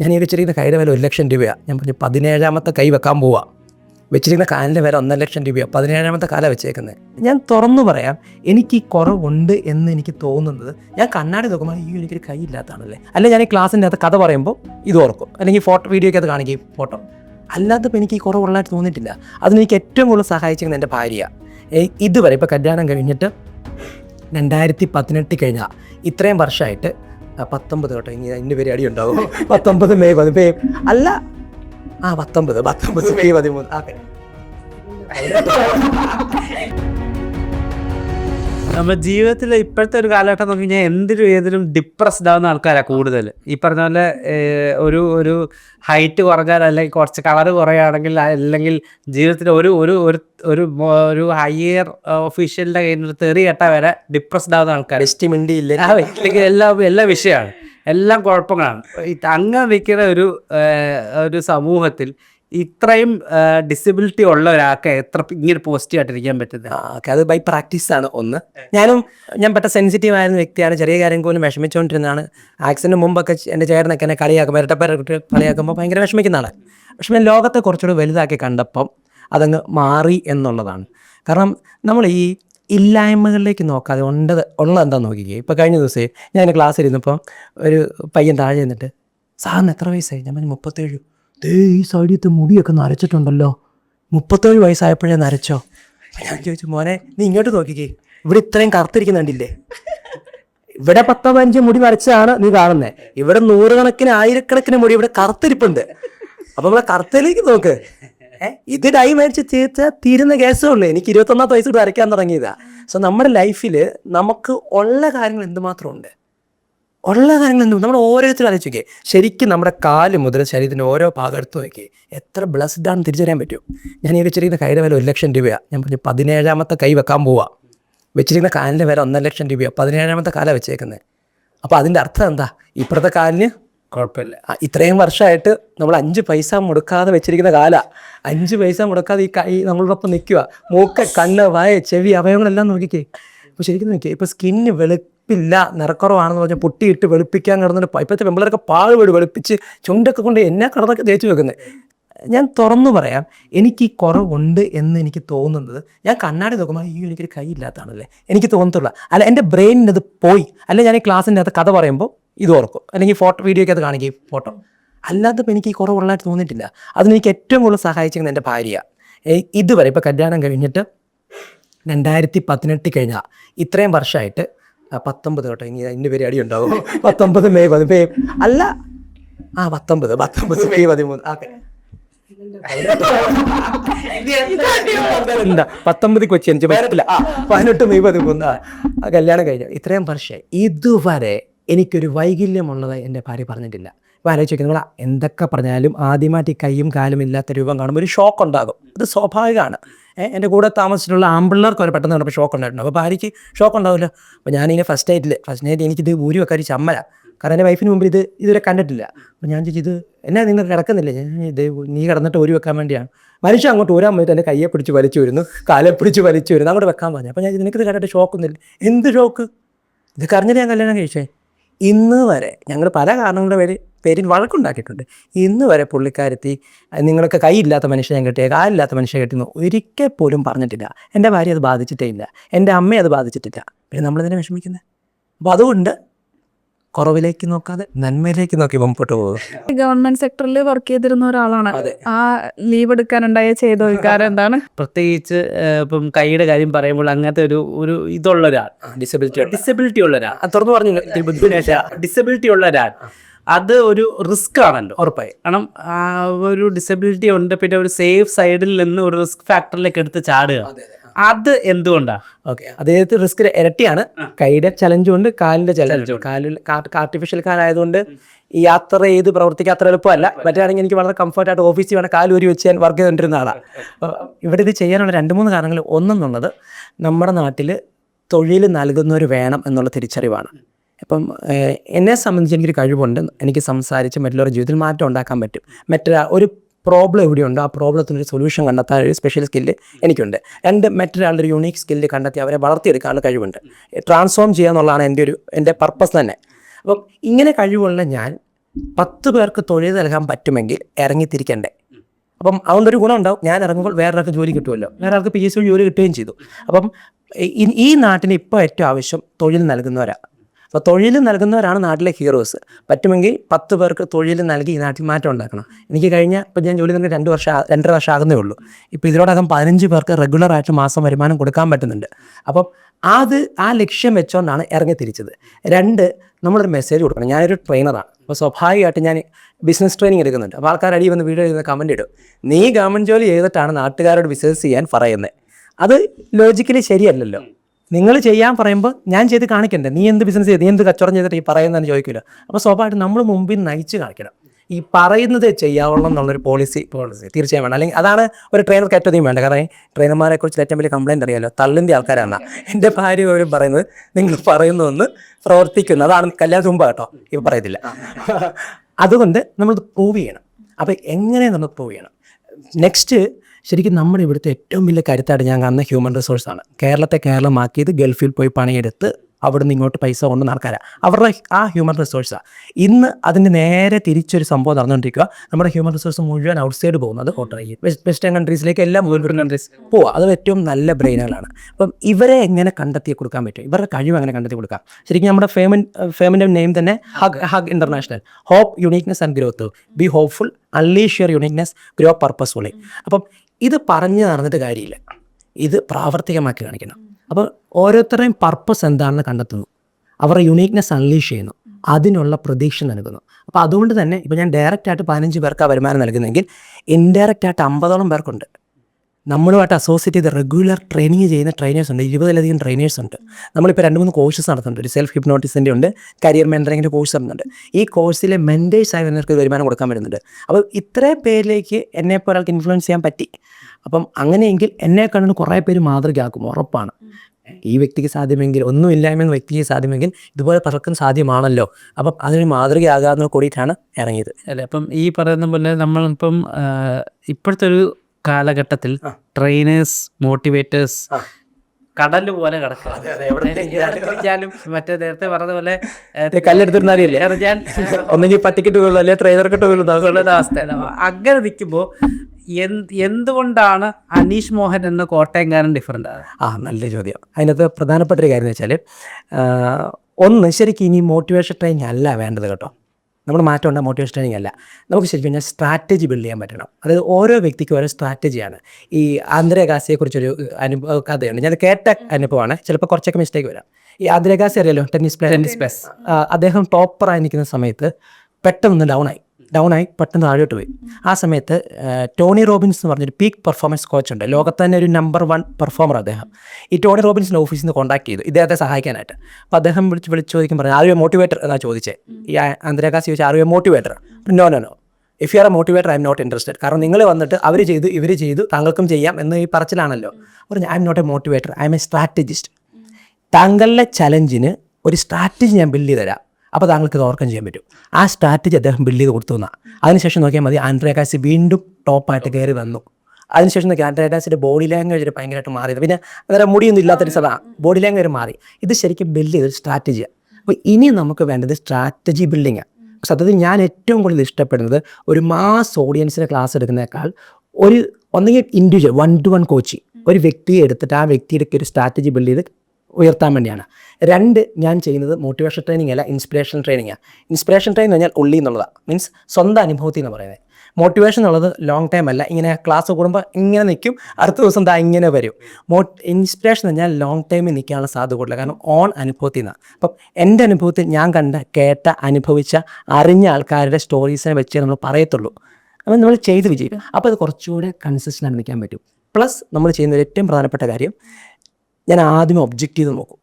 ഞാൻ ഈ വെച്ചിരിക്കുന്ന കൈയുടെ വില ഒരു ലക്ഷം രൂപയാണ് ഞാൻ പറഞ്ഞു പതിനേഴാമത്തെ കൈ വെക്കാൻ പോവാം. വെച്ചിരിക്കുന്ന കാലിന്റെ വില ഒന്നര ലക്ഷം രൂപയാണ് പതിനേഴാമത്തെ കാല വെച്ചേക്കുന്നത് ഞാൻ തുറന്നു പറയാം എനിക്ക് ഈ കുറവുണ്ട് എന്ന് എനിക്ക് തോന്നുന്നത് ഞാൻ കണ്ണാടി നോക്കുമ്പോൾ ഈ എനിക്കൊരു കൈ ഇല്ലാത്തതാണല്ലേ? അല്ലെ ഞാൻ ഈ ക്ലാസ്സിന്റെ അകത്ത് കഥ പറയുമ്പോൾ ഇത് ഓർക്കും. അല്ലെങ്കിൽ ഫോട്ടോ വീഡിയോയ്ക്ക് അത് കാണിക്കും ഫോട്ടോ. അല്ലാത്തപ്പോൾ എനിക്ക് ഈ കുറവുള്ളതായിട്ട് തോന്നിയിട്ടില്ല. അതിനെനിക്ക് ഏറ്റവും കൂടുതൽ സഹായിച്ചിരുന്നത് എന്റെ ഭാര്യ ഇതുവരെ ഇപ്പോൾ കല്യാണം കഴിഞ്ഞിട്ട് രണ്ടായിരത്തി പതിനെട്ട് കഴിഞ്ഞാൽ ഇത്രയും വർഷമായിട്ട് പത്തൊമ്പത് കേട്ടോ. ഇനി അതിന്റെ പേര് അടി ഉണ്ടാവും പത്തൊമ്പത് മെയ് പതി അല്ല. ആ പത്തൊമ്പത് പത്തൊമ്പത് മെയ് പതിമൂന്ന്. ഓക്കെ. നമ്മുടെ ജീവിതത്തിൽ ഇപ്പോഴത്തെ ഒരു കാലഘട്ടം നോക്കി കഴിഞ്ഞാൽ എന്തിനും ഏതിനും ഡിപ്രസ്ഡ് ആവുന്ന ആൾക്കാരാണ് കൂടുതൽ. ഈ പറഞ്ഞ പോലെ ഒരു ഒരു ഹൈറ്റ് കുറഞ്ഞാൽ അല്ലെങ്കിൽ കുറച്ച് കളർ കുറയുകയാണെങ്കിൽ അല്ലെങ്കിൽ ജീവിതത്തിൽ ഒരു ഒരു ഒരു ഒരു ഹയർ ഒഫീഷ്യലിന്റെ കയ്യിൽ നിന്ന് തെറി കേട്ടാൽ വരെ ഡിപ്രസ്ഡ് ആവുന്ന ആൾക്കാർ ബെസ്റ്റ് മിണ്ടി ഇല്ല അല്ലെങ്കിൽ വ്യക്തിക്ക് എല്ലാ എല്ലാ വിഷയമാണ്. എല്ലാം കുഴപ്പങ്ങളാണ്. അങ്ങനെ നിൽക്കുന്ന ഒരു ഒരു സമൂഹത്തിൽ ഇത്രയും ഡിസബിലിറ്റി ഉള്ള ഒരാൾക്ക് എത്ര ഇങ്ങനെ പോസിറ്റീവ് ആയിട്ടിരിക്കാൻ പറ്റുന്നത്? ഓക്കെ. അത് ബൈ പ്രാക്ടീസ് ആണ് ഒന്ന്. ഞാനും ഞാൻ പെട്ട സെൻസിറ്റീവ് ആയിരുന്ന വ്യക്തിയാണ്. ചെറിയ കാര്യം പോലും വിഷമിച്ചുകൊണ്ടിരുന്നതാണ് ആക്സിഡന്റ് മുമ്പൊക്കെ എന്റെ ചേർന്നൊക്കെ എന്നെ കളിയാക്കും. ഇരട്ടപ്പേരിട്ട് കളിയാക്കുമ്പോൾ ഭയങ്കര വിഷമിക്കുന്നതാണ് പക്ഷെ ഞാൻ ലോകത്തെ കുറച്ചുകൂടി വലുതാക്കി കണ്ടപ്പം അതങ്ങ് മാറി എന്നുള്ളതാണ്. കാരണം നമ്മൾ ഈ ഇല്ലായ്മകളിലേക്ക് നോക്കാതെ ഉണ്ടത് ഉള്ളത് എന്താ നോക്കിക്കുക ഇപ്പോൾ കഴിഞ്ഞ ദിവസം ഞാൻ ക്ലാസ്സിൽ ഇരുന്നപ്പോൾ ഒരു പയ്യൻ താഴെ നിന്നിട്ട് സാറിന് എത്ര വയസ്സായി? ഞാൻ പറഞ്ഞു മുപ്പത്തേഴ്. ദേ ഈ സൈഡിലത്തെ മുടിയൊക്കെ നരച്ചിട്ടുണ്ടല്ലോ. മുപ്പത്തേഴ് വയസ്സായപ്പോഴേ നരച്ചോ? ഞാൻ ചോദിച്ചു മോനെ നീ ഇങ്ങോട്ട് നോക്കിക്കേ. ഇവിടെ ഇത്രയും കറുത്തിരിക്കുന്നുണ്ടില്ലേ? ഇവിടെ പത്തോ പതിനഞ്ച് മുടി നരച്ചതാണ് നീ കാണുന്നത് ഇവിടെ നൂറുകണക്കിന് ആയിരക്കണക്കിന് മുടി ഇവിടെ കറുത്തിരിപ്പുണ്ട്. അപ്പൊ നമ്മളെ കറുത്തയിലേക്ക് നോക്ക്. ഇത് ഡൈ മേടിച്ച് തീർച്ച തീരുന്ന കേസേ എനിക്ക് ഇരുപത്തൊന്നാമത്തെ വയസ്സ് കൂടെ വരയ്ക്കാൻ തുടങ്ങിയതാ. സോ നമ്മുടെ ലൈഫിൽ നമുക്ക് ഉള്ള കാര്യങ്ങൾ എന്തുമാത്രം ഉണ്ട് ഉള്ള കാര്യങ്ങൾ എന്തും നമ്മൾ ഓരോരുത്തരും ആലോചിക്കേ. ശരിക്കും നമ്മുടെ കാൽ മുതൽ ശരീരത്തിന്റെ ഓരോ ഭാഗം എടുത്ത് നോക്കി. എത്ര ബ്ലസ്ഡ് ആണെന്ന് തിരിച്ചറിയാൻ പറ്റും. ഞാൻ ഈ വെച്ചിരിക്കുന്ന കൈയുടെ വില ഒരു ലക്ഷം രൂപയാണ് ഞാൻ പറഞ്ഞു പതിനേഴാമത്തെ കൈ വെക്കാൻ പോവാം. വെച്ചിരിക്കുന്ന കാലിന്റെ വില ഒന്നര ലക്ഷം രൂപയാണ് പതിനേഴാമത്തെ കാല വെച്ചേക്കുന്നത് അപ്പോൾ അതിന്റെ അർത്ഥം എന്താ? ഇപ്പുറത്തെ കാലിന് കുഴപ്പമില്ല. ഇത്രയും വർഷമായിട്ട് നമ്മൾ അഞ്ച് പൈസ മുടക്കാതെ വെച്ചിരിക്കുന്ന കാല. അഞ്ച് പൈസ മുടക്കാതെ ഈ കൈ നമ്മളോടൊപ്പം നിൽക്കുക മൂക്ക കണ്ണ് വായ ചെവി അവയവങ്ങളെല്ലാം നോക്കിക്കേ. അപ്പോൾ ശരിക്കും നോക്കിയേ ഇപ്പോൾ സ്കിന്ന് വെളുപ്പില്ല നിറക്കുറവാണെന്ന് പറഞ്ഞാൽ പൊട്ടിയിട്ട് വെളുപ്പിക്കാൻ കിടന്നിട്ട് ഇപ്പോഴത്തെ പെമ്പിളരൊക്കെ പാഴ് വീട് വെളുപ്പിച്ച് ചുണ്ടൊക്കെ കൊണ്ട് എന്നെ കിടന്നൊക്കെ തേച്ച് വെക്കുന്നത് ഞാൻ തുറന്നു പറയാം എനിക്ക് ഈ കുറവുണ്ട് എന്ന് എനിക്ക് തോന്നുന്നത് ഞാൻ കണ്ണാടി നോക്കുമ്പോൾ അയ്യോ എനിക്കൊരു കൈ ഇല്ലാത്തതാണല്ലേ? എനിക്ക് തോന്നത്തുള്ള. അല്ല എന്റെ ബ്രെയിനിന് അത് പോയി. അല്ല ഞാൻ ഈ ക്ലാസ്സിന്റെ അകത്ത് കഥ പറയുമ്പോൾ ഇത് ഓർക്കും. അല്ലെങ്കിൽ ഫോട്ടോ വീഡിയോയ്ക്ക് അത് കാണിക്കും ഫോട്ടോ. അല്ലാത്തപ്പോൾ എനിക്ക് ഈ കുറവുള്ളതായിട്ട് തോന്നിയിട്ടില്ല. അതിനെനിക്ക് ഏറ്റവും കൂടുതൽ സഹായിച്ചിരുന്നത് എന്റെ ഭാര്യ. ഇതുവരെ ഇപ്പോൾ കല്യാണം കഴിഞ്ഞിട്ട് രണ്ടായിരത്തി പതിനെട്ട് കഴിഞ്ഞാൽ ഇത്രയും വർഷമായിട്ട് പത്തൊമ്പത് കേട്ടോ. ഇനി അതിന്റെ പേര് അടി ഉണ്ടാവും പത്തൊമ്പത് മെയ് പതി മെയ് അല്ല. ആ പത്തൊമ്പത് പത്തൊമ്പത് മെയ് പതിമൂന്ന്. ഓക്കെ. എന്താ? പത്തൊമ്പത് കൊച്ചി എനിക്ക് പറ്റില്ല പതിനെട്ട് മെയ് പതിമൂന്ന്. ആ കല്യാണം കഴിഞ്ഞു. ഇത്രയും വർഷമായി ഇതുവരെ എനിക്കൊരു വൈകല്യമുള്ളത് എന്റെ ഭാര്യ പറഞ്ഞിട്ടില്ല. ഇപ്പോൾ ആലോചിച്ച് നമ്മൾ എന്തൊക്കെ പറഞ്ഞാലും ആദ്യമായിട്ട് ഈ കൈയും കാലും ഇല്ലാത്ത രൂപം കാണുമ്പോൾ ഒരു ഷോക്ക് ഉണ്ടാകും. അത് സ്വാഭാവികമാണ്. എന്റെ കൂടെ താമസിച്ചിട്ടുള്ള ആമ്പിള്ളേർക്ക് ഒരു പെട്ടെന്ന് കണ്ടപ്പോൾ ഷോക്ക് ഉണ്ടായിട്ടുണ്ട് അപ്പോൾ ഭാര്യയ്ക്ക് ഷോക്ക് ഉണ്ടാവില്ല അപ്പോൾ ഞാനിങ്ങനെ ഫസ്റ്റ് നൈറ്റിൽ ഫസ്റ്റ് നൈറ്റ് എനിക്കിത് ഊരി വെക്കാൻ ഒരു ചമ്മല. കാരണം എന്റെ വൈഫിന് മുമ്പിൽ ഇത് ഇതുവരെ കണ്ടിട്ടില്ല. അപ്പോൾ ഞാൻ ചോദിച്ചു ഇത് എന്നാ നിങ്ങൾ കിടക്കുന്നില്ല? ഞാൻ ഇത് നീ കിടന്നിട്ട് ഊരി വെക്കാൻ വേണ്ടിയാണ്. മനുഷ്യൻ അങ്ങോട്ട് ഊരാൻ പോയിട്ട് എന്റെ കയ്യെ പിടിച്ച് വലിച്ചു വരുന്നു കാലെ പിടിച്ച് വലിച്ചു വരുന്നു അങ്ങോട്ട് വെക്കാൻ പറഞ്ഞു. അപ്പോൾ ഞാൻ നിനക്ക് നിനക്കിത് കണ്ടിട്ട് ഷോക്കൊന്നുമില്ല. എന്ത് ഷോക്ക്? ഇത് കറിഞ്ഞിട്ട് ഞാൻ കല്യാണം കഴിച്ചേ. ഇന്ന് വരെ ഞങ്ങൾ പല കാരണങ്ങളുടെ പേര് പേരിൽ വഴക്കുണ്ടാക്കിയിട്ടുണ്ട്. ഇന്ന് വരെ പുള്ളിക്കാരത്തി നിങ്ങൾക്ക് കൈയില്ലാത്ത മനുഷ്യനെ ഞാൻ കെട്ടിയ കാലില്ലാത്ത മനുഷ്യനെ കെട്ടിയെന്ന് ഒരിക്കൽ പോലും പറഞ്ഞിട്ടില്ല. എന്റെ ഭാര്യ അത് ബാധിച്ചിട്ടേ ഇല്ല. എന്റെ അമ്മയെ അത് ബാധിച്ചിട്ടില്ല. പിന്നെ നമ്മളതിനെ വിഷമിക്കുന്നത് അപ്പോൾ അതുകൊണ്ട് കുറവിലേക്ക് നോക്കാതെ നന്മയിലേക്ക് നോക്കി മുമ്പോട്ട് പോകും ഗവൺമെന്റ് സെക്ടറിൽ വർക്ക് ചെയ്തിരുന്ന ഒരാളാണ്. ആ ലീവ് എടുക്കാനുണ്ടായ ചെയ്ത കാര്യം എന്താണ്? പ്രത്യേകിച്ച് ഇപ്പം കൈയുടെ കാര്യം പറയുമ്പോൾ അങ്ങനത്തെ ഒരു ഒരു ഇതുള്ള ഒരാൾ ഡിസബിലിറ്റി ഡിസബിലിറ്റി ഉള്ള ഒരാൾ തുറന്നു പറഞ്ഞു ഡിസബിലിറ്റി ഉള്ള ഒരാൾ. അത് ഒരു റിസ്ക് ആണല്ലോ ഉറപ്പായി. കാരണം ഒരു ഡിസബിലിറ്റി ഉണ്ട് പിന്നെ ഒരു സേഫ് സൈഡിൽ നിന്ന് ഒരു റിസ്ക് ഫാക്ടറിലേക്ക് എടുത്ത് ചാടുക. അത് എന്തുകൊണ്ടാ? ഓക്കെ അദ്ദേഹത്തെ റിസ്ക് ഇരട്ടിയാണ്. കൈയുടെ ചലഞ്ചും ഉണ്ട് കാലിന്റെ ചലഞ്ചും കാലിൽ ആർട്ടിഫിഷ്യൽ കാലായതുകൊണ്ട് ഈ യാത്ര ചെയ്ത് പ്രവർത്തിക്കാൻ അത്ര എളുപ്പമല്ല. മറ്റാണെങ്കിൽ എനിക്ക് വളരെ കംഫർട്ട് ആയിട്ട് ഓഫീസിൽ വേണം കാൽ ഊരി വെച്ച് ഞാൻ വർക്ക് ചെയ്തുകൊണ്ടിരുന്ന ആളാണ് ഇവിടെ ഇത് ചെയ്യാനുള്ള രണ്ട് മൂന്ന് കാരണങ്ങൾ. ഒന്നെന്നുള്ളത് നമ്മുടെ നാട്ടിൽ തൊഴിൽ നൽകുന്നവർ വേണം എന്നുള്ള തിരിച്ചറിവാണ്. അപ്പം എന്നെ സംബന്ധിച്ച് എനിക്കൊരു കഴിവുണ്ട്. എനിക്ക് സംസാരിച്ച് മറ്റുള്ളവരുടെ ജീവിതത്തിൽ മാറ്റം ഉണ്ടാക്കാൻ പറ്റും. മറ്റൊരാ ഒരു പ്രോബ്ലം എവിടെയുണ്ടോ ആ പ്രോബ്ലത്തിനൊരു സൊല്യൂഷൻ കണ്ടെത്താൻ ഒരു സ്പെഷ്യൽ സ്കില്ല് എനിക്കുണ്ട്. രണ്ട് മറ്റൊരാളുടെ ഒരു യുണീക്ക് സ്കില്ല് കണ്ടെത്തി അവരെ വളർത്തിയെടുക്കാനുള്ള കഴിവുണ്ട്. ട്രാൻസ്ഫോം ചെയ്യുക എന്നുള്ളതാണ് എന്റെ ഒരു എന്റെ പർപ്പസ് തന്നെ. അപ്പം ഇങ്ങനെ കഴിവുള്ള ഞാൻ പത്ത് പേർക്ക് തൊഴിൽ നൽകാൻ പറ്റുമെങ്കിൽ ഇറങ്ങിത്തിരിക്കണ്ടേ. അപ്പം അതുകൊണ്ടൊരു ഗുണം ഉണ്ടാവും. ഞാൻ ഇറങ്ങുമ്പോൾ വേറൊരാൾക്ക് ജോലി കിട്ടുമല്ലോ. വേറെ ആൾക്ക് പി എസ് സി ജോലി കിട്ടുകയും ചെയ്തു. അപ്പം ഈ നാട്ടിന് ഇപ്പോൾ ഏറ്റവും ആവശ്യം തൊഴിൽ നൽകുന്നവരാണ് അപ്പോൾ തൊഴിൽ നൽകുന്നവരാണ് നാട്ടിലെ ഹീറോസ് പറ്റുമെങ്കിൽ പത്ത് പേർക്ക് തൊഴിൽ നൽകി ഈ നാട്ടിൽ മാറ്റം ഉണ്ടാക്കണം. എനിക്ക് കഴിഞ്ഞ ഇപ്പോൾ ഞാൻ ജോലി തന്നെ രണ്ട് വർഷം രണ്ടര വർഷം ആകുന്നേ ഉള്ളൂ. ഇപ്പോൾ ഇതിനോടകം പതിനഞ്ച് പേർക്ക് റെഗുലറായിട്ട് മാസം വരുമാനം കൊടുക്കാൻ പറ്റുന്നുണ്ട്. അപ്പം അത് ആ ലക്ഷ്യം വെച്ചുകൊണ്ടാണ് ഇറങ്ങി തിരിച്ചത്. രണ്ട് നമ്മളൊരു മെസ്സേജ് കൊടുക്കണം. ഞാനൊരു ട്രെയിനറാണ് അപ്പോൾ സ്വാഭാവികമായിട്ട് ഞാൻ ബിസിനസ് ട്രെയിനിങ് എടുക്കുന്നുണ്ട്. അപ്പോൾ ആൾക്കാർ അടി വന്ന് വീഡിയോ ചെയ്യുന്ന കമന്റ് ഇടും. നീ ഗവൺമെന്റ് ജോലി ചെയ്തിട്ടാണ് നാട്ടുകാരോട് ബിസിനസ് ചെയ്യാൻ പറയുന്നത് അത് ലോജിക്കലി ശരിയല്ലല്ലോ. നിങ്ങൾ ചെയ്യാൻ പറയുമ്പോൾ ഞാൻ ചെയ്ത് കാണിക്കണ്ടേ? നീ എന്ത് ബിസിനസ് ചെയ്ത് നീ എന്ത് കച്ചവടം ചെയ്തിട്ട് ഈ പറയുന്നതെന്ന് ചോദിക്കില്ല അപ്പോൾ സ്വാഭാവികമായിട്ട് നമ്മൾ മുമ്പിൽ നയിച്ച് കാണിക്കണം. ഈ പറയുന്നത് ചെയ്യാവുള്ളൂ എന്നുള്ളൊരു പോളിസി പോളിസി തീർച്ചയായും വേണം. അല്ലെങ്കിൽ അതാണ് ഒരു ട്രെയിനർക്ക് ഏറ്റവും വേണ്ട കാരണം ട്രെയിനർമാരെ കുറിച്ച് ഏറ്റവും വലിയ കംപ്ലൈന്റ് അറിയാമല്ലോ തള്ളിന്റെ ആൾക്കാരാണ്. എന്റെ ഭാര്യ പോലും പറയുന്നത് നിങ്ങൾ പറയുന്നതൊന്ന് പ്രവർത്തിക്കുന്നു. അതാണ് കല്യാണത്തിന് മുമ്പ് കേട്ടോ. ഇപ്പം പറയത്തില്ല. അതുകൊണ്ട് നമ്മൾ പ്രൂവ് ചെയ്യണം. അപ്പോൾ എങ്ങനെ നമ്മൾ പ്രൂവ് ചെയ്യണം? നെക്സ്റ്റ് ശരിക്കും നമ്മുടെ ഇവിടുത്തെ ഏറ്റവും വലിയ കരുത്തായിട്ട് ഞാൻ കാണുന്ന ഹ്യൂമൻ റിസോഴ്സാണ് കേരളത്തെ കേരളമാക്കിയത് ഗൾഫിൽ പോയി പണിയെടുത്ത് അവിടെ നിന്ന് ഇങ്ങോട്ട് പൈസ കൊണ്ട് നടക്കാരാണ് അവരുടെ ആ ഹ്യൂമൻ റിസോഴ്സാണ് ഇന്ന് അതിന് നേരെ തിരിച്ചൊരു സംഭവം നടന്നുകൊണ്ടിരിക്കുക നമ്മുടെ ഹ്യൂമൻ റിസോഴ്സ് മുഴുവൻ ഔട്ട്സൈഡ് പോകുന്നത് ഹോട്ടൽ വെസ്റ്റേൺ കൺട്രീസിലേക്ക് എല്ലാം വെസ്റ്റേൺ കൺട്രീസ് പോവുക അത് ഏറ്റവും നല്ല ബ്രെയിനുകളാണ്. അപ്പം ഇവരെ എങ്ങനെ കണ്ടെത്തി കൊടുക്കാൻ പറ്റും? ഇവരുടെ കഴിവ് എങ്ങനെ കണ്ടെത്തി കൊടുക്കാം? ശരിക്കും നമ്മുടെ ഫേമൻ ഫേമിന്റെ നെയിം തന്നെ hug hug international hope uniqueness and growth be hopeful unleash your uniqueness grow purposefully അപ്പം ഇത് പറഞ്ഞു നടന്നിട്ട് കാര്യമില്ല. ഇത് പ്രാവർത്തികമാക്കി കാണിക്കണം. അപ്പോൾ ഓരോരുത്തരുടെയും പർപ്പസ് എന്താണെന്ന് കണ്ടെത്തുന്നു. അവരുടെ യുണീക്നെസ് അൺലീഷ് ചെയ്യുന്നു. അതിനുള്ള പ്രതീക്ഷ നൽകുന്നു. അപ്പോൾ അതുകൊണ്ട് തന്നെ ഇപ്പോൾ ഞാൻ ഡയറക്റ്റ് ആയിട്ട് പതിനഞ്ച് പേർക്ക് ആ വരുമാനം നൽകുന്നെങ്കിൽ ഇൻഡയറക്റ്റ് ആയിട്ട് അമ്പതോളം പേർക്കുണ്ട്. നമ്മളുമായിട്ട് അസോസിയേറ്റ് ചെയ്ത് റെഗുലർ ട്രെയിനിങ് ചെയ്യുന്ന ട്രെയിനേഴ്സ് ഉണ്ട്. ഇരുപതിലധികം ട്രെയിനേഴ്സ് ഉണ്ട്. നമ്മളിപ്പോൾ രണ്ട് മൂന്ന് കോഴ്സസ് നടത്തുന്നുണ്ട്. ഒരു സെൽഫ് ഹിപ്നോട്ടിസിന്റെ ഉണ്ട് കരിയർ മെന്ററിങ്ങിന്റെ കോഴ്സ് നടത്തുന്നുണ്ട്. ഈ കോഴ്സിലെ മെന്റേഴ്സ് ആയി വരുന്നവർക്ക് വരുമാനം കൊടുക്കാൻ വരുന്നുണ്ട് അപ്പോൾ ഇത്രയും പേരിലേക്ക് എന്നെ ഇപ്പോൾ ഒരാൾക്ക് ഇൻഫ്ലുവൻസ് ചെയ്യാൻ പറ്റി. അപ്പം അങ്ങനെയെങ്കിൽ എന്നെ കണ്ടിട്ട് കുറേ പേര് മാതൃകയാക്കും ഉറപ്പാണ്. ഈ വ്യക്തിക്ക് സാധ്യമെങ്കിൽ ഒന്നും ഇല്ലായ്മ വ്യക്തിക്ക് സാധ്യമെങ്കിൽ ഇതുപോലെ പലർക്കും സാധ്യമാണല്ലോ. അപ്പം അതിന് മാതൃകയാകാമെന്ന് കൂടിയിട്ടാണ് ഇറങ്ങിയത്. അല്ലെ അപ്പം ഈ പറയുന്ന പോലെ നമ്മളിപ്പം ഇപ്പോഴത്തെ ഒരു കാലഘട്ടത്തിൽ ട്രെയിനേഴ്സ് മോട്ടിവേറ്റേഴ്സ് കടൽ പോലെ കിടക്കും മറ്റേ നേരത്തെ പറഞ്ഞ പോലെ കല്ലെടുത്തിരുന്നാലേ ഒന്നെങ്കിൽ പറ്റിക്കിട്ട് വീഴുള്ളൂ ഉള്ള അവസ്ഥയാണ് അങ്ങനെ നിൽക്കുമ്പോൾ എന്തുകൊണ്ടാണ് അനീഷ് മോഹൻ എന്ന കോട്ടയംകാരൻ ഡിഫറെന്റ് ആ നല്ല ചോദ്യം. അതിനകത്ത് പ്രധാനപ്പെട്ട ഒരു കാര്യം എന്ന് വെച്ചാൽ ഒന്ന് ശരിക്കും ഇനി മോട്ടിവേഷൻ ട്രെയിനിങ് അല്ല വേണ്ടത് കേട്ടോ. നമ്മൾ മാറ്റം മോട്ടിവേഷൻ ട്രെയിനിങ് അല്ല. നമുക്ക് ശരിക്കും പറഞ്ഞാൽ സ്ട്രാറ്റജി ബിൽഡ് ചെയ്യാൻ പറ്റണം. അതായത് ഓരോ വ്യക്തിക്കും ഓരോ സ്ട്രാറ്റജിയാണ് ഈ ആന്ധ്രകാസിയെക്കുറിച്ചൊരു അനുഭവ കഥയുണ്ട്. ഞാൻ കേട്ട അനുഭവമാണ്. ചിലപ്പോൾ കുറച്ചൊക്കെ മിസ്റ്റേക്ക് വരാം. ഈ ആന്ധ്രകാസി അറിയാലോ ടെന്നീസ് പ്ലെയർ ടെന്നീസ് പ്ലേസ് അദ്ദേഹം ടോപ്പറായി നിൽക്കുന്ന സമയത്ത് പെട്ടെന്ന് ഡൗൺ ആയി. ഡൗൺ ആയി പെട്ടെന്ന് താഴോട്ട് പോയി. ആ സമയത്ത് ടോണി റോബിൻസ് എന്ന് പറഞ്ഞൊരു പീക്ക് പെർഫോമൻസ് കോച്ച് ഉണ്ട്. ലോകത്ത് തന്നെ ഒരു നമ്പർ വൺ പെർഫോമർ അദ്ദേഹം. ഈ ടോണി റോബിൻസിന്റെ ഓഫീസിൽ നിന്ന് കോൺടാക്ട് ചെയ്തു. ഇദ്ദേഹത്തെ സഹായിക്കാനായിട്ട്. അപ്പോൾ അദ്ദേഹം വിളിച്ച് വിളിച്ച് ചോദിക്കും പറഞ്ഞു ആർ യു മോട്ടിവേറ്റർ എന്നാണ് ചോദിച്ചത് ഈ അന്തരകാശി ചോദിച്ചാൽ you motivator no no no if you are a motivator I'm not interested കാരണം നിങ്ങൾ വന്നിട്ട് അവർ ചെയ്തു ഇവർ ചെയ്തു താങ്കൾക്കും ചെയ്യാം എന്ന് ഈ പറച്ചിലാണല്ലോ. പറഞ്ഞു I'm not a motivator I'm a strategist താങ്കളുടെ ചലഞ്ചിന് ഒരു സ്ട്രാറ്റജി ഞാൻ ബിൽഡ് ചെയ്ത് തരാം. അപ്പോൾ താങ്കൾക്ക് ഇത് ഓർക്കം ചെയ്യാൻ പറ്റും. ആ സ്ട്രാറ്റജി അദ്ദേഹം ബിൽഡ് ചെയ്ത് കൊടുത്തു എന്നാണ് അതിനുശേഷം നോക്കിയാൽ മതി ആൻഡ്രേക്കാസ് വീണ്ടും ടോപ്പായിട്ട് കയറി വന്നു. അതിനുശേഷം ആൻഡ്രേക്കാസിന്റെ ബോഡി ലാംഗ്വേജ് ഒരു ഭയങ്കരമായിട്ട് മാറിയത്. പിന്നെ അന്നേരം മുടിയൊന്നും ഇല്ലാത്തൊരു സ്ഥലം. ബോഡി ലാംഗ്വേജ് മാറി. ഇത് ശരിക്കും ബിൽഡ് ചെയ്തൊരു സ്ട്രാറ്റജിയാണ് അപ്പോൾ ഇനി നമുക്ക് വേണ്ടത് സ്ട്രാറ്റജി ബിൽഡിങ്ങാണ് സത്യത്തിൽ ഞാൻ ഏറ്റവും കൂടുതൽ ഇഷ്ടപ്പെടുന്നത് ഒരു മാസ് ഓഡിയൻസിന് ക്ലാസ് എടുക്കുന്നേക്കാൾ ഒരു ഒന്നെങ്കിൽ individual one to one coaching ഒരു വ്യക്തിയെ എടുത്തിട്ട് ആ വ്യക്തിയുടെ ഒരു സ്ട്രാറ്റജി ബിൽഡ് ചെയ്ത് ഉയർത്താൻ വേണ്ടിയാണ്. രണ്ട് ഞാൻ ചെയ്യുന്നത് മോട്ടിവേഷൻ ട്രെയിനിങ് അല്ല ഇൻസ്പിറേഷൻ ട്രെയിനിങ് ആണ് ഇൻസ്പിറേഷൻ ട്രെയിൻ എന്ന് പറഞ്ഞാൽ ഉള്ളി എന്നുള്ളതാണ് മീൻസ് സ്വന്തം അനുഭവത്തിൽ എന്ന് പറയുന്നത് മോട്ടിവേഷൻ എന്നുള്ളത് ലോങ് ടൈം അല്ല. ഇങ്ങനെ ക്ലാസ് കൂടുമ്പോൾ ഇങ്ങനെ നിൽക്കും അടുത്ത ദിവസം ദാ ഇങ്ങനെ വരും. മോ ഇൻസ്പിറേഷൻ എന്ന് പറഞ്ഞാൽ ലോങ് ടൈമിൽ നിൽക്കാനുള്ള സാധ്യത കൂടുതൽ കാരണം ഓൺ അനുഭവത്തിൽ നിന്നാണ് അപ്പം എന്റെ അനുഭവത്തിൽ ഞാൻ കണ്ട കേട്ട അനുഭവിച്ച അറിഞ്ഞ ആൾക്കാരുടെ സ്റ്റോറീസിനെ വെച്ച് നമ്മൾ പറയത്തുള്ളൂ. അപ്പം നമ്മൾ ചെയ്ത് വിജയിക്കും. അപ്പോൾ അത് കുറച്ചുകൂടെ കൺസിസ്റ്റന്റ് നിൽക്കാൻ പറ്റും. പ്ലസ് നമ്മൾ ചെയ്യുന്ന ഏറ്റവും പ്രധാനപ്പെട്ട കാര്യം ഞാൻ ആദ്യം ഒബ്ജക്റ്റ് ചെയ്ത് നോക്കും.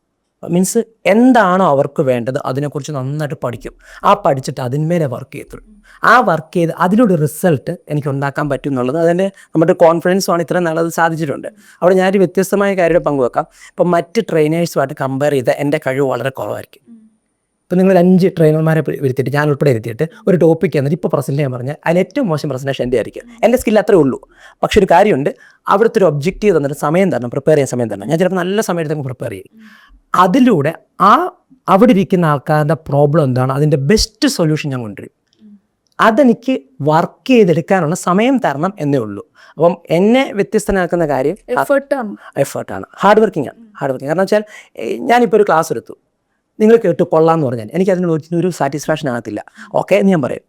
മീൻസ് എന്താണോ അവർക്ക് വേണ്ടത് അതിനെക്കുറിച്ച് നന്നായിട്ട് പഠിക്കും. ആ പഠിച്ചിട്ട് അതിന്മേലെ വർക്ക് ചെയ്യത്തുള്ളൂ ആ വർക്ക് ചെയ്ത് അതിലൊരു റിസൾട്ട് എനിക്ക് ഉണ്ടാക്കാൻ പറ്റും എന്നുള്ളത് അതിന്റെ നമ്മുടെ കോൺഫിഡൻസുമാണ് ഇത്രയും നല്ലത് സാധിച്ചിട്ടുണ്ട്. അവിടെ ഞാനൊരു വ്യത്യസ്തമായ കാര്യം പങ്കുവെക്കാം. ഇപ്പം മറ്റ് ട്രെയിനേഴ്സുമായിട്ട് കമ്പയർ ചെയ്ത് എന്റെ കഴിവ് വളരെ കുറവായിരിക്കും. ഇപ്പം നിങ്ങൾ അഞ്ച് ട്രെയിനർമാരെ വരുത്തിയിട്ട് ഞാൻ ഉൾപ്പെടെ ഇരുത്തിയിട്ട് ഒരു ടോപ്പിക് എന്നിട്ട് ഇപ്പോൾ പ്രസന്റ് ചെയ്യാൻ പറഞ്ഞാൽ അതിൽ ഏറ്റവും മോശം പ്രസന്റേഷൻ എന്റെ ആയിരിക്കും എന്റെ സ്കിൽ അത്രേ ഉള്ളൂ. പക്ഷേ ഒരു കാര്യമുണ്ട്. അവിടുത്തെ ഒരു ഒബ്ജക്റ്റീവ് തന്നിട്ട് സമയം തരണം പ്രിപ്പയർ ചെയ്യാൻ സമയം തരണം. ഞാൻ ചിലപ്പോൾ നല്ല സമയത്ത് പ്രിപ്പയർ ചെയ്യും. അതിലൂടെ ആ അവിടെ ഇരിക്കുന്ന ആൾക്കാരുടെ പ്രോബ്ലം എന്താണ്? അതിന്റെ ബെസ്റ്റ് സൊല്യൂഷൻ ഞാൻ കൊണ്ടുവരും. അതെനിക്ക് വർക്ക് ചെയ്തെടുക്കാനുള്ള സമയം തരണം എന്നേ ഉള്ളൂ. അപ്പം എന്നെ വ്യത്യസ്തനാക്കുന്ന കാര്യം എഫേർട്ടാണ് എഫേർട്ടാണ് ഹാർഡ് വർക്കിംഗ് ആണ്. ഹാർഡ് വർക്കിംഗ് കാരണം വെച്ചാൽ ഞാനിപ്പോൾ ഒരു ക്ലാസ് എടുത്തു. നിങ്ങൾ കേട്ട് കൊള്ളാമെന്ന് പറഞ്ഞാൽ എനിക്ക് അതിന് ഒരു- സാറ്റിസ്ഫാക്ഷൻ ആകത്തില്ല. ഓക്കെ എന്ന് ഞാൻ പറയും.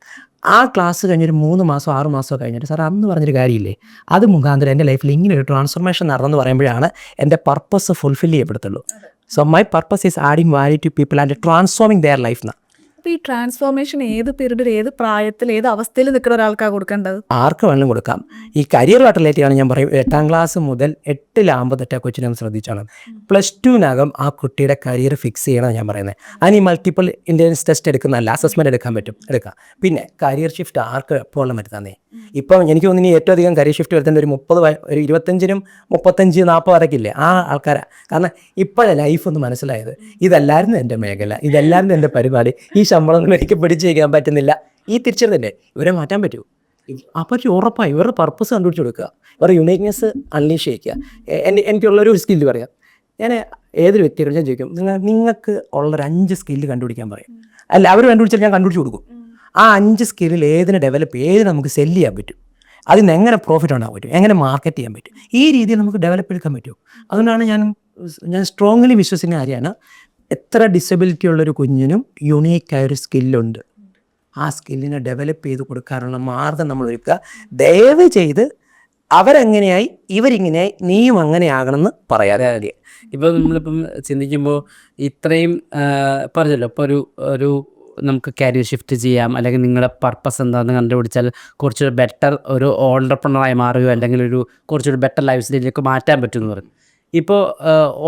ആ ക്ലാസ് കഴിഞ്ഞൊരു മൂന്ന് മാസം ആറ് മാസം കഴിഞ്ഞിട്ട് സാർ അന്ന് പറഞ്ഞൊരു കാര്യമില്ലേ? അത് മുഖാന്തരം എന്റെ ലൈഫിൽ ഇങ്ങനെ ഒരു ട്രാൻസ്ഫോർമേഷൻ നടന്നെന്ന് പറയുമ്പോഴാണ് എന്റെ purpose fulfil ചെയ്യപ്പെടുത്തുള്ളൂ. So my purpose is adding value to people and transforming their life എന്നാണ് ഈ ട്രാൻസ്ഫോർമേഷൻ ഏത് പീരീഡിൽ ഏത് പ്രായത്തിൽ ഏത് അവസ്ഥയിൽ നിൽക്കുന്ന ഒരാൾക്കാണ് കൊടുക്കേണ്ടത്? ആർക്ക് വേണമെങ്കിലും കൊടുക്കാം. ഈ കരിയറുമായിട്ട് റിലേറ്റ് ആണ് ഞാൻ പറയും. എട്ടാം ക്ലാസ് മുതൽ എട്ടിലാകുമ്പോൾ തൊട്ട് ആ കൊച്ചിനെ ശ്രദ്ധിച്ചാണ്. പ്ലസ് ടുവിനകം ആ കുട്ടിയുടെ കരിയർ ഫിക്സ് ചെയ്യണം ഞാൻ പറയുന്നത് അതിന് ഈ മൾട്ടിപ്പിൾ ഇന്റലിജൻസ് ടെസ്റ്റ് എടുക്കുന്നതല്ല അസസ്മെന്റ് എടുക്കാൻ പറ്റും. എടുക്കാം. പിന്നെ കരിയർ ഷിഫ്റ്റ് ആർക്ക് എപ്പോഴും വരുത്താന്നേ? ഇപ്പം എനിക്ക് തോന്നുന്നു ഏറ്റവും അധികം കരിയർ ഷിഫ്റ്റ് വരുത്തേണ്ട ഒരു മുപ്പത് ഒരു ഇരുപത്തഞ്ചിനും മുപ്പത്തഞ്ച് നാൽപ്പത് വരക്കില്ലേ ആ ആൾക്കാരാണ് കാരണം ഇപ്പോഴാണ് ലൈഫ് ഒന്ന് മനസ്സിലായത്. ഇതല്ലായിരുന്നു എന്റെ മേഖല. ഇതല്ലായിരുന്നു എന്റെ പരിപാടി. ഈ ശമ്പളം ഒരിക്കൽ പിടിച്ചു വയ്ക്കാൻ പറ്റുന്നില്ല. ഈ തിരിച്ചറി തന്നെ. ഇവരെ മാറ്റാൻ പറ്റൂ. അപ്പോൾ ഉറപ്പായി ഇവരുടെ പർപ്പസ് കണ്ടുപിടിച്ച് കൊടുക്കുക. ഇവരുടെ യുണീക്നെസ് അൺലീഷ് ചെയ്യിക്കുക എനിക്കുള്ളൊരു സ്കില്ല് പറയാം. ഞാൻ ഏതൊരു വ്യക്തിയോടും ഞാൻ ചോദിക്കും നിങ്ങൾ നിങ്ങൾക്ക് ഉള്ളൊരു അഞ്ച് സ്കില്ല് കണ്ടുപിടിക്കാൻ പറയും. അല്ല അവർ കണ്ടുപിടിച്ചാൽ ഞാൻ കണ്ടുപിടിച്ച് കൊടുക്കും. ആ അഞ്ച് സ്കില്ലിൽ ഏതിനെ ഡെവലപ്പ് ഏതിനെ നമുക്ക് സെല്ല് ചെയ്യാൻ പറ്റും? അതിൽ നിന്ന് എങ്ങനെ പ്രോഫിറ്റ് ഉണ്ടാകാൻ പറ്റും? എങ്ങനെ മാർക്കറ്റ് ചെയ്യാൻ പറ്റും? ഈ രീതിയിൽ നമുക്ക് ഡെവലപ്പ് എടുക്കാൻ പറ്റും. അതുകൊണ്ടാണ് ഞാൻ ഞാൻ സ്ട്രോങ്ലി വിശ്വസിക്കുന്ന കാര്യമാണ്. എത്ര ഡിസബിലിറ്റി ഉള്ളൊരു കുഞ്ഞിനും യുണീക്കായൊരു സ്കില്ലുണ്ട് ആ സ്കില്ലിനെ ഡെവലപ്പ് ചെയ്ത് കൊടുക്കാനുള്ള മാർഗം നമ്മൾ ഒരുക്കുക. ദയവ് ചെയ്ത് അവരെങ്ങനെയായി ഇവരിങ്ങനെയായി നീയും അങ്ങനെയാകണമെന്ന് പറയാതെ ആദ്യം ഇപ്പോൾ നമ്മളിപ്പം ചിന്തിക്കുമ്പോൾ ഇത്രയും പറഞ്ഞല്ലോ ഇപ്പോൾ ഒരു ഒരു നമുക്ക് കരിയർ ഷിഫ്റ്റ് ചെയ്യാം അല്ലെങ്കിൽ നിങ്ങളുടെ പർപ്പസ് എന്താണെന്ന് കണ്ടുപിടിച്ചാൽ കുറച്ചൊരു ബെറ്റർ ഒരു ഓൾഡർപ്രണറായി മാറുകയോ അല്ലെങ്കിൽ ഒരു കുറച്ചൊരു ബെറ്റർ ലൈഫ് സ്റ്റൈലിലേക്ക് മാറ്റാൻ പറ്റുമെന്ന് പറഞ്ഞു ഇപ്പോൾ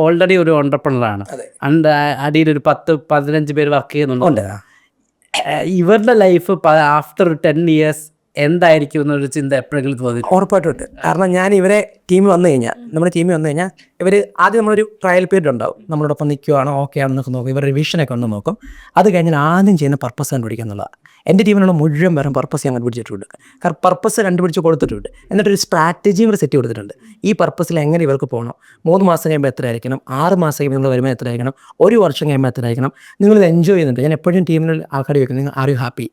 ഓൾറെഡി ഒരു ഓണ്ടർപ്രണറാണ് അണ്ട് അടിയിൽ ഒരു പത്ത് പതിനഞ്ച് പേര് വർക്ക് ചെയ്യുന്നുണ്ട്. ഇവരുടെ ലൈഫ് ആഫ്റ്റർ ടെൻ ഇയേഴ്സ് എന്തായിരിക്കും എന്നൊരു ചിന്ത എപ്പോഴെങ്കിലും തോന്നി ഉറപ്പായിട്ടുണ്ട് കാരണം ഞാൻ ഇവരെ ടീമിൽ വന്നു കഴിഞ്ഞാൽ നമ്മുടെ ടീമിൽ വന്നു കഴിഞ്ഞാൽ ഇവർ ആദ്യം നമ്മളൊരു ട്രയൽ പീരീഡ് ഉണ്ടാവും. നമ്മളോടൊപ്പം നിൽക്കുവാണോ ഓക്കെ ആണെന്നൊക്കെ നോക്കും. ഇവരുടെ വിഷനൊക്കെ ഒന്ന് നോക്കും. അത് കഴിഞ്ഞാൽ ആദ്യം ചെയ്യുന്ന പർപ്പസ് കണ്ടുപിടിക്കുക എന്നുള്ളതാണ്. എന്റെ ടീമിനുള്ള മുഴുവൻ പേരും പർപ്പസ് ഞാൻ കണ്ടുപിടിച്ചിട്ടുണ്ട് കാരണം പർപ്പസ് കണ്ടുപിടിച്ച് കൊടുത്തിട്ടുണ്ട്. എന്നിട്ടൊരു സ്ട്രാറ്റജിയും കൂടെ സെറ്റ് കൊടുത്തിട്ടുണ്ട്. ഈ പർപ്പസിൽ എങ്ങനെ ഇവർക്ക് പോകണം? മൂന്ന് മാസം കഴിയുമ്പോൾ എത്ര ആയിരിക്കണം? ആറ് മാസം കഴിയുമ്പോൾ നിങ്ങൾ വരുമ്പോൾ എത്ര ആയിരിക്കണം? ഒരു വർഷം കഴിയുമ്പോൾ എത്ര ആയിരിക്കണം? നിങ്ങളിത് എൻജോയ് ചെയ്യുന്നുണ്ട്? ഞാൻ എപ്പോഴും ടീമിനെ ആൾക്കാർ ചോദിക്കും നിങ്ങൾ ആർ യു ഹാപ്പി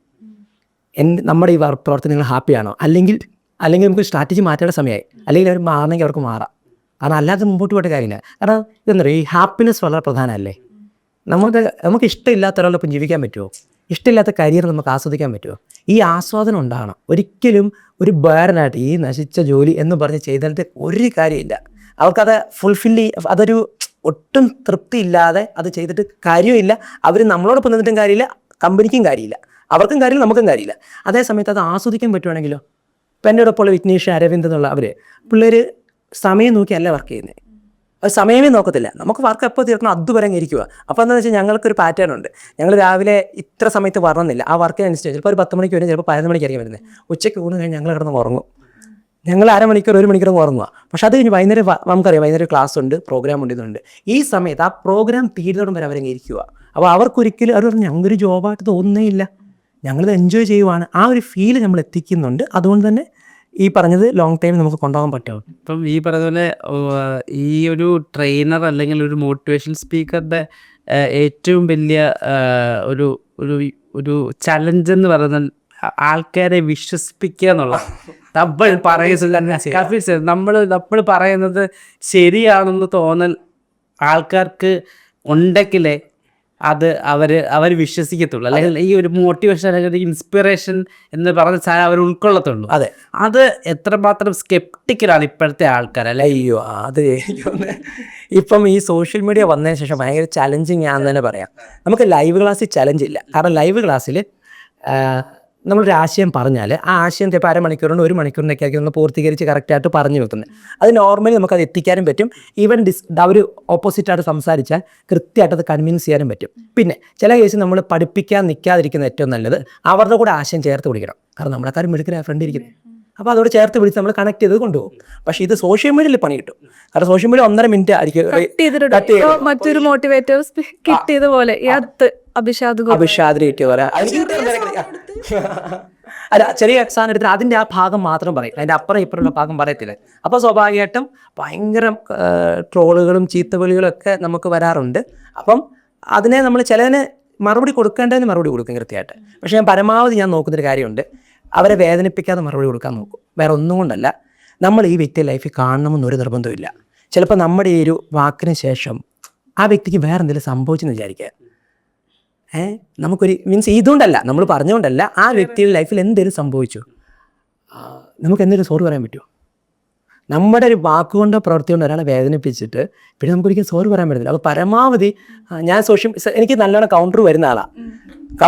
എൻ നമ്മുടെ ഈ പ്രവർത്തനം നിങ്ങൾ ഹാപ്പിയാണോ അല്ലെങ്കിൽ അല്ലെങ്കിൽ നമുക്ക് സ്ട്രാറ്റജി മാറ്റേണ്ട സമയമായി. അല്ലെങ്കിൽ അവർ മാറണമെങ്കിൽ അവർക്ക് മാറാം. കാരണം അല്ലാതെ മുമ്പോട്ട് പോയിട്ട് കാര്യമില്ല. കാരണം ഇതെന്താ പറയുക? ഈ ഹാപ്പിനെസ് വളരെ പ്രധാനമല്ലേ? നമുക്ക് നമുക്ക് ഇഷ്ടമില്ലാത്ത ഒരാളൊപ്പം ജീവിക്കാൻ പറ്റുമോ? ഇഷ്ടമില്ലാത്ത കരിയർ നമുക്ക് ആസ്വദിക്കാൻ പറ്റുമോ? ഈ ആസ്വാദനം ഉണ്ടാകണം. ഒരിക്കലും ഒരു ബേറനായിട്ട് ഈ നശിച്ച ജോലി എന്ന് പറഞ്ഞ് ചെയ്തിട്ട് ഒരു കാര്യമില്ല. അവർക്കത് ഫുൾഫിൽ അതൊരു ഒട്ടും തൃപ്തിയില്ലാതെ അത് ചെയ്തിട്ട് കാര്യമില്ല. അവർ നമ്മളോടൊപ്പം നിന്നിട്ടും കാര്യമില്ല കമ്പനിക്കും കാര്യമില്ല. അവർക്കും കാര്യമില്ല നമുക്കും കാര്യമില്ല. അതേ സമയത്ത് അത് ആസ്വദിക്കാൻ പറ്റുവാണെങ്കിലോ? ഇപ്പം എന്റെ ഒപ്പമുള്ള വിഘ്നേഷ് അരവിന്ദ് എന്നുള്ള അവർ പിള്ളേർ സമയം നോക്കിയല്ല വർക്ക് ചെയ്യുന്നത് സമയമേ നോക്കത്തില്ല. നമുക്ക് വർക്ക് എപ്പോൾ തീർക്കണം അതുവരെ ഇരിക്കുക അപ്പോൾ എന്താണെന്ന് വെച്ചാൽ ഞങ്ങൾക്കൊരു പാറ്റേൺ ഉണ്ട്. ഞങ്ങൾ രാവിലെ ഇത്ര സമയത്ത് വരണമെന്നില്ല. ആ വർക്കിനനുസരിച്ച് ചിലപ്പോൾ ഒരു പത്ത് മണിക്ക് വരും ചിലപ്പോൾ പതിനൊന്ന് മണിക്കായിരിക്കും വരുന്നത്. ഉച്ചയ്ക്ക് ഊണ് കഴിഞ്ഞ് ഞങ്ങൾ കിടന്ന് ഉറങ്ങും. ഞങ്ങൾ അരമണിക്കൂർ ഒരു മണിക്കൂർ ഉറങ്ങുക പക്ഷെ അത് കഴിഞ്ഞ് വൈകുന്നേരം നമുക്കറിയാം വൈകുന്നേരം ക്ലാസ് ഉണ്ട് പ്രോഗ്രാം ഉണ്ട് ഇതുണ്ട്. ഈ സമയത്ത് ആ പ്രോഗ്രാം തീരുന്നോടും വരെ അവരങ്ങ് ഇരിക്കുക അപ്പോൾ അവർക്കൊരിക്കലും അവർ പറഞ്ഞു ഞങ്ങൾക്കൊരു ജോബായിട്ട് തോന്നുന്നേ ഇല്ല. ഞങ്ങളിത് എൻജോയ് ചെയ്യുവാണ്. ആ ഒരു ഫീൽ നമ്മൾ എത്തിക്കുന്നുണ്ട് അതുകൊണ്ട് തന്നെ ഈ പറഞ്ഞത് ലോങ് ടൈം നമുക്ക് കൊണ്ടുപോകാൻ പറ്റുമോ? ഇപ്പം ഈ പറഞ്ഞ ഈ ഒരു ട്രെയിനർ അല്ലെങ്കിൽ ഒരു മോട്ടിവേഷൻ സ്പീക്കറുടെ ഏറ്റവും വലിയ ഒരു ഒരു ഒരു ചലഞ്ച് എന്ന് പറയുന്നത് ആൾക്കാരെ വിശ്വസിപ്പിക്കുക എന്നുള്ള നമ്മൾ പറയുന്നത് നമ്മൾ നമ്മൾ പറയുന്നത് ശരിയാണെന്ന് തോന്നൽ ആൾക്കാർക്ക് ഉണ്ടെങ്കിലേ അത് അവർ അവർ വിശ്വസിക്കത്തുള്ളൂ. അല്ലെങ്കിൽ ഈ ഒരു മോട്ടിവേഷൻ അല്ലെങ്കിൽ ഒരു ഇൻസ്പിറേഷൻ എന്ന് പറഞ്ഞ സാധനം അവർ ഉൾക്കൊള്ളത്തുള്ളൂ. അതെ. അത് എത്രമാത്രം സ്കെപ്റ്റിക്കലാണ് ഇപ്പോഴത്തെ ആൾക്കാർ അല്ലെ? അയ്യോ അത് ഇപ്പം ഈ സോഷ്യൽ മീഡിയ വന്നതിന് ശേഷം ഭയങ്കര ചലഞ്ചിങ് ആണെന്ന് തന്നെ പറയാം. നമുക്ക് ലൈവ് ക്ലാസ്സിൽ ചലഞ്ച് ഇല്ല. കാരണം ലൈവ് ക്ലാസ്സിൽ നമ്മളൊരു ആശയം പറഞ്ഞാൽ ആ ആശയം ചിലപ്പോൾ അരമണിക്കൂറിന് ഒരു മണിക്കൂറിനൊക്കെ ആക്കി നമ്മൾ പൂർത്തീകരിച്ച് കറക്റ്റായിട്ട് പറഞ്ഞു വെക്കുന്നത്. അത് നോർമലി നമുക്കത് എത്തിക്കാനും പറ്റും. ഈവൻ ഡിസ് അവർ ഓപ്പോസിറ്റായിട്ട് സംസാരിച്ചാൽ കൃത്യമായിട്ട് അത് കൺവിൻസ് ചെയ്യാനും പറ്റും. പിന്നെ ചില കേസ് നമ്മൾ പഠിപ്പിക്കാൻ നിൽക്കാതിരിക്കുന്ന ഏറ്റവും നല്ലത് അവരുടെ കൂടെ ആശയം ചേർത്ത് പിടിക്കണം. കാരണം നമ്മളെക്കാരും മിടുക്കരാ ഫ്രണ്ട് ഇരിക്കുന്നത് അപ്പോൾ അതോട് ചേർത്ത് പിടിച്ച് നമ്മൾ കണക്ട് ചെയ്ത് കൊണ്ടുപോകും. പക്ഷേ ഇത് സോഷ്യൽ മീഡിയയിൽ പണി കിട്ടും. കാരണം സോഷ്യൽ മീഡിയ ഒന്നര മിനിറ്റ് ആയിരിക്കും മറ്റൊരു മോട്ടിവേറ്റേഴ്സ് കിട്ടിയതുപോലെ ഈ അഭിഷാദ് അഭിഷാദ്രിയിട്ട് പറയാം അല്ല ചെറിയ എക്സാം എടുത്തിട്ട് അതിന്റെ ആ ഭാഗം മാത്രം പറയും. അതിന്റെ അപ്പുറം ഇപ്പുറമുള്ള ഭാഗം പറയത്തില്ല. അപ്പോൾ സ്വാഭാവികമായിട്ടും ഭയങ്കര ട്രോളുകളും ചീത്തവിളികളും ഒക്കെ നമുക്ക് വരാറുണ്ട്. അപ്പം അതിനെ നമ്മൾ ചിലതിന് മറുപടി കൊടുക്കേണ്ടതിന് മറുപടി കൊടുക്കും കൃത്യമായിട്ട്. പക്ഷേ ഞാൻ പരമാവധി ഞാൻ നോക്കുന്നൊരു കാര്യമുണ്ട്. അവരെ വേദനിപ്പിക്കാതെ മറുപടി കൊടുക്കാൻ നോക്കും. വേറെ ഒന്നും കൊണ്ടല്ല. നമ്മൾ ഈ വ്യക്തിയെ ലൈഫിൽ കാണണമെന്നൊരു നിർബന്ധമില്ല ചിലപ്പോൾ നമ്മുടെ ഈ ഒരു വാക്കിന് ശേഷം ആ വ്യക്തിക്ക് വേറെ എന്തെങ്കിലും സംഭവിച്ചെന്ന് വിചാരിക്കുക. നമുക്കൊരു മീൻസ് ഇതുകൊണ്ടല്ല നമ്മൾ പറഞ്ഞുകൊണ്ടല്ല ആ വ്യക്തിയുടെ ലൈഫിൽ എന്തെങ്കിലും സംഭവിച്ചു? നമുക്ക് എന്തെങ്കിലും സോറി പറയാൻ പറ്റുമോ? നമ്മുടെ ഒരു വാക്കുകൊണ്ടോ പ്രവൃത്തി കൊണ്ടോ ഒരാളെ വേദനിപ്പിച്ചിട്ട് പിന്നെ നമുക്കൊരിക്കലും സോറി പറയാൻ പറ്റത്തില്ല. അപ്പോൾ പരമാവധി ഞാൻ സോഷ്യൽ എനിക്ക് നല്ലോണം കൗണ്ടർ വരുന്ന ആളാണ്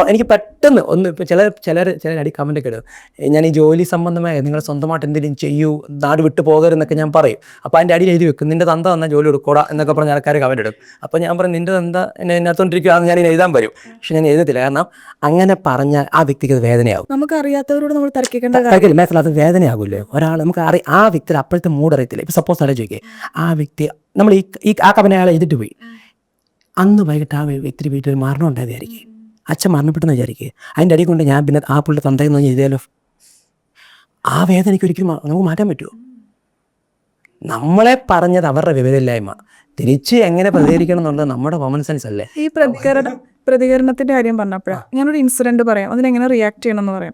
എനിക്ക് പെട്ടെന്ന് ഒന്ന് ഇപ്പോൾ ചില ചിലർ ചില അടി കമന്റ് ഒക്കെ ഇടും. "ഏ, ഞാൻ ഈ ജോലി സംബന്ധമായ നിങ്ങൾ സ്വന്തമായിട്ട് എന്തെങ്കിലും ചെയ്യൂ നാട് വിട്ടു പോകരുതെന്നൊക്കെ ഞാൻ പറയും. അപ്പോൾ അതിന്റെ അടിയിൽ എഴുതി വെക്കും. നിന്റെ തന്ത വന്നാൽ ജോലി എടുക്കൂടാ എന്നൊക്കെ പറഞ്ഞ ആൾക്കാർ കമന്റ് ഇടും. അപ്പോൾ ഞാൻ പറയും നിന്റെ തന്ത എന്നെ ഇതിനകത്തോണ്ടിരിക്കുക അത് ഞാൻ എഴുതാൻ വരും. പക്ഷെ ഞാൻ എഴുതത്തില്ല. കാരണം അങ്ങനെ പറഞ്ഞാൽ ആ വ്യക്തിക്ക് അത് വേദനയാവും. നമുക്ക് അറിയാത്തവരോട് നമ്മൾ കഴിക്കില്ല മനസ്സിലാ അത് വേദനയാകൂല്ലേ? ഒരാൾ നമുക്ക് അറി ആ വ്യക്തി അപ്പോഴത്തെ മൂഡ് അറിയത്തില്ല. ഇപ്പം സപ്പോസ് ആലോചിച്ച് നോക്കിയേ ആ വ്യക്തി നമ്മൾ ഈ ആ കമ്പനി അയാളെ എഴുതിട്ട് പോയി. അന്ന് വൈകിട്ട് ആ വ്യക്തി വീട്ടിൽ മരണം ഉണ്ടായതായിരിക്കും. അച്ഛൻ മരണപ്പെട്ടെന്ന് വിചാരിക്കുക അതിന്റെ അടി കൊണ്ട് ഞാൻ പിന്നെ ആ പുള്ളിയുടെ തന്തയെന്ന് പറഞ്ഞാൽ എഴുതിയാലോ ആ വേദന എനിക്ക് ഒരിക്കലും നമുക്ക് മാറ്റാൻ പറ്റുമോ? നമ്മളെ പറഞ്ഞത് അവരുടെ വിവരമില്ലായ്മ. തിരിച്ച് എങ്ങനെ പ്രതികരിക്കണം എന്നുള്ളത് നമ്മുടെ കോമൺ സെൻസ് അല്ലേ? ഈ പ്രതികരണം പ്രതികരണത്തിന്റെ കാര്യം പറഞ്ഞപ്പോഴാണ് ഞാനൊരു ഇൻസിഡന്റ് പറയാം. അതിനെങ്ങനെ റിയാക്ട് ചെയ്യണം എന്ന് പറയാം.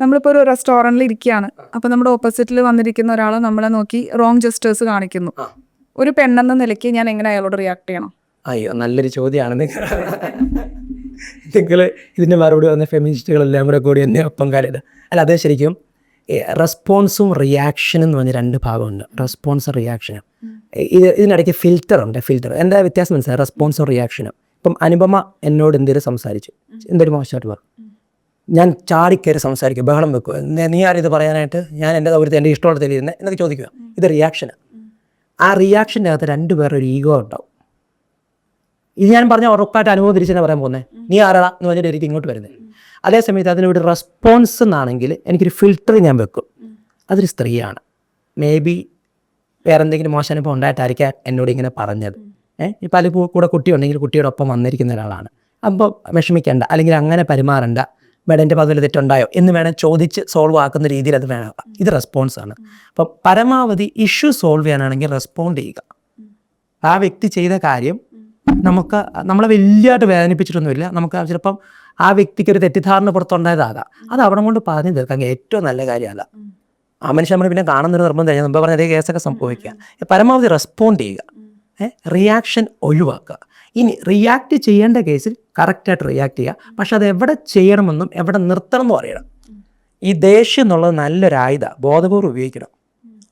നമ്മളിപ്പോൾ ഒരു റെസ്റ്റോറന്റിൽ ഇരിക്കുകയാണ്. അപ്പോൾ നമ്മുടെ ഓപ്പോസിറ്റിൽ വന്നിരിക്കുന്ന ഒരാൾ നമ്മളെ നോക്കി റോങ് ജസ്റ്റേഴ്സ് കാണിക്കുന്നു. ഒരു പെണ്ണെന്ന നിലയ്ക്ക് ഞാൻ എങ്ങനെ അയാളോട് റിയാക്ട് ചെയ്യണം? അയ്യോ നല്ലൊരു ചോദ്യമാണ് നിങ്ങൾ ഇതിന്റെ മറുപടി വന്ന ഫെമിനിസ്റ്റുകളെല്ലാം കൂടെ കൂടി എന്നെ ഒപ്പം കാലിട അല്ല അതേ ശരിക്കും റെസ്പോൺസും റിയാക്ഷനും എന്ന് പറഞ്ഞ രണ്ട് ഭാഗമുണ്ട്. റെസ്പോൺസും റിയാക്ഷനും. ഇത് ഇതിനിടയ്ക്ക് ഫിൽറ്റർ ഉണ്ട് ഫിൽറ്റർ. എന്താ വ്യത്യാസം മനസ്സിലായി? റെസ്പോൺസും റിയാക്ഷനും. ഇപ്പം അനുപമ എന്നോട് എന്തെങ്കിലും സംസാരിച്ചു. എന്തൊരു മോശമായിട്ട് പറഞ്ഞു ഞാൻ ചാടിക്കയറി സംസാരിക്കും ബഹളം വെക്കുക "നീ- ആരും ഇത് പറയാനായിട്ട് ഞാൻ എന്റെ സൗകര്യത്തിൽ എന്റെ ഇഷ്ടമുള്ള തെളിയിരുന്നത് എന്നൊക്കെ ചോദിക്കുക. ഇത് റിയാക്ഷനാണ് ആ റിയാക്ഷന്റെ അകത്ത് രണ്ടുപേരുടെ ഒരു ഈഗോ ഉണ്ടാവും. ഇത് ഞാൻ പറഞ്ഞ ഉറപ്പായിട്ട് അനുഭവം തിരിച്ചു തന്നെ പറയാൻ പോകുന്നത് നീ ആരാടാ എന്ന് പറഞ്ഞിട്ട് എനിക്ക് ഇങ്ങോട്ട് വരുന്നത് അതേ സമയത്ത് അതിനൊരു റെസ്പോൺസ് എന്നാണെങ്കിൽ എനിക്കൊരു ഫിൽറ്റർ ഞാൻ വെക്കും. അതൊരു സ്ത്രീയാണ്. മേ ബി വേറെ എന്തെങ്കിലും മോശം അനുഭവം ഉണ്ടായിട്ടായിരിക്കാം എന്നോട് ഇങ്ങനെ പറഞ്ഞത്. ഏഹ് ഇപ്പം അതിൽ കൂടെ കുട്ടിയുണ്ടെങ്കിൽ കുട്ടിയുടെ ഒപ്പം വന്നിരിക്കുന്ന ഒരാളാണ്. അപ്പോൾ വിഷമിക്കേണ്ട. അല്ലെങ്കിൽ അങ്ങനെ പെരുമാറണ്ട. മേഡം എന്റെ പതിൽ തെറ്റുണ്ടായോ എന്ന് വേണം ചോദിച്ച് സോൾവ് ആക്കുന്ന രീതിയിൽ അത് വേണം. ഇത് റെസ്പോൺസ് ആണ്. അപ്പം പരമാവധി ഇഷ്യൂ സോൾവ് ചെയ്യാനാണെങ്കിൽ റെസ്പോണ്ട് ചെയ്യുക. ആ വ്യക്തി ചെയ്ത കാര്യം നമുക്ക് നമ്മളെ വലിയതായിട്ട് വേദനിപ്പിച്ചിട്ടൊന്നുമില്ല. നമുക്ക് ചിലപ്പം ആ വ്യക്തിക്ക് ഒരു തെറ്റിദ്ധാരണ പുറത്തുണ്ടായതാകാം. അത് അവിടെ കൊണ്ട് പറഞ്ഞു തീർക്കാൻ ഏറ്റവും നല്ല കാര്യമല്ല ആ മനുഷ്യൻ നമ്മൾ പിന്നെ കാണുന്നൊരു നിർബന്ധം കഴിഞ്ഞാൽ മുമ്പ് പറഞ്ഞ അതേ കേസൊക്കെ സംഭവിക്കുക. പരമാവധി റെസ്പോണ്ട് ചെയ്യുക. റിയാക്ഷൻ ഒഴിവാക്കുക. ഇനി റിയാക്ട് ചെയ്യേണ്ട കേസിൽ കറക്റ്റായിട്ട് റിയാക്ട് ചെയ്യുക. പക്ഷെ അത് എവിടെ ചെയ്യണമെന്നും എവിടെ നിർത്തണം എന്നും അറിയണം ഈ ദേഷ്യം എന്നുള്ളത് നല്ലൊരായുധ ബോധപൂർവം ഉപയോഗിക്കണം.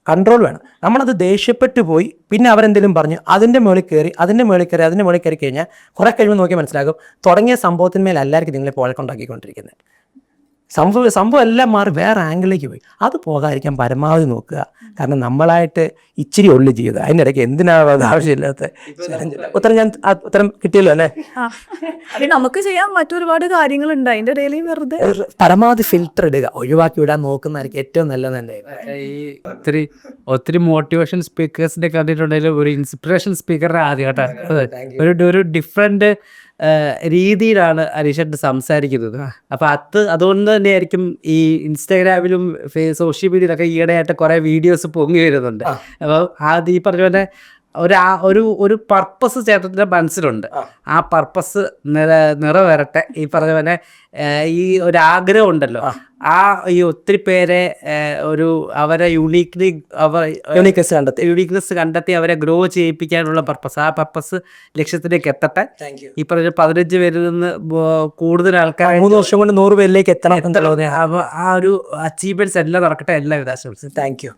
കൺട്രോൾ വേണം. നമ്മളത് ദേഷ്യപ്പെട്ടു പോയി പിന്നെ അവരെന്തെങ്കിലും പറഞ്ഞു അതിന്റെ മുകളിൽ കയറി അതിന്റെ മുകളിൽ കയറി അതിന്റെ മുകളിൽ കയറി കഴിഞ്ഞാൽ കുറേ കഴിയുമ്പോൾ നോക്കി മനസ്സിലാകും. തുടങ്ങിയ സംഭവത്തിന്മേൽ എല്ലാവർക്കും നിങ്ങളെ പോഴക്കുണ്ടാക്കിക്കൊണ്ടിരിക്കുന്നത് സംഭവം സംഭവം എല്ലാം മാറി വേറെ ആംഗിളിലേക്ക് പോയി. അത് പോകാതിരിക്കാൻ പരമാവധി നോക്കുക. കാരണം നമ്മളായിട്ട് ഇച്ചിരി ഉള്ളു ജീവിതം. അതിന്റെ ഇടയ്ക്ക് എന്തിനാണ് അത് ആവശ്യമില്ലാത്ത ഉത്തരം ഞാൻ ഉത്തരം കിട്ടിയല്ലോ അല്ലേ? നമുക്ക് ചെയ്യാൻ മറ്റൊരുപാട് കാര്യങ്ങളുണ്ട്. അതിന്റെ ഇടയിൽ വെറുതെ പരമാവധി ഫിൽറ്റർ ഇടുക. ഒഴിവാക്കി വിടാൻ നോക്കുന്നതായിരിക്കും ഏറ്റവും നല്ലത് എന്റെ. ഈ ഒത്തിരി ഒത്തിരി മോട്ടിവേഷൻ സ്പീക്കേഴ്സിന്റെ കണ്ടിട്ടുണ്ടെങ്കിൽ ഒരു ഇൻസ്പിറേഷൻ സ്പീക്കറുടെ ആദ്യമായിട്ടാണ് ഒരു ഒരു ഡിഫറെന്റ് രീതിയിലാണ് അരിഷട്ട് സംസാരിക്കുന്നത്. അപ്പൊ അത് അതുകൊണ്ട് തന്നെയായിരിക്കും ഈ ഇൻസ്റ്റാഗ്രാമിലും സോഷ്യൽ മീഡിയയിലൊക്കെ ഈയിടെയായിട്ട് കുറേ വീഡിയോസ് പൊങ്ങി വരുന്നുണ്ട്. അപ്പോൾ ആ ഈ പറഞ്ഞ പോലെ ഒരു ആ- ഒരു ഒരു പർപ്പസ് ചേട്ടന്റെ മനസ്സിലുണ്ട്. ആ. പർപ്പസ് നിറ നിറവേറട്ടെ. ഈ പറഞ്ഞ പോലെ ഈ ഒരു ആഗ്രഹം ഉണ്ടല്ലോ. ആ. ഈ ഒത്തിരി പേരെ ഒരു അവരെ യുണീക്ലി അവർ യൂണിക്കസ് കണ്ടെത്തി. യുണീക്നെസ് കണ്ടെത്തി അവരെ ഗ്രോ ചെയ്യിപ്പിക്കാനുള്ള പർപ്പസ് ആ പർപ്പസ് ലക്ഷ്യത്തിലേക്ക് എത്തട്ടെ. ഈ പറഞ്ഞ പതിനഞ്ച് പേരിൽ നിന്ന് കൂടുതൽ ആൾക്കാർ മൂന്ന് വർഷം കൊണ്ട് നൂറ് പേരിലേക്ക് എത്തണം എന്നുള്ളത്. ആ ഒരു അച്ചീവ്മെന്റ്സ് എല്ലാം നടക്കട്ടെ. എല്ലാ വിധാശംസും താങ്ക് യു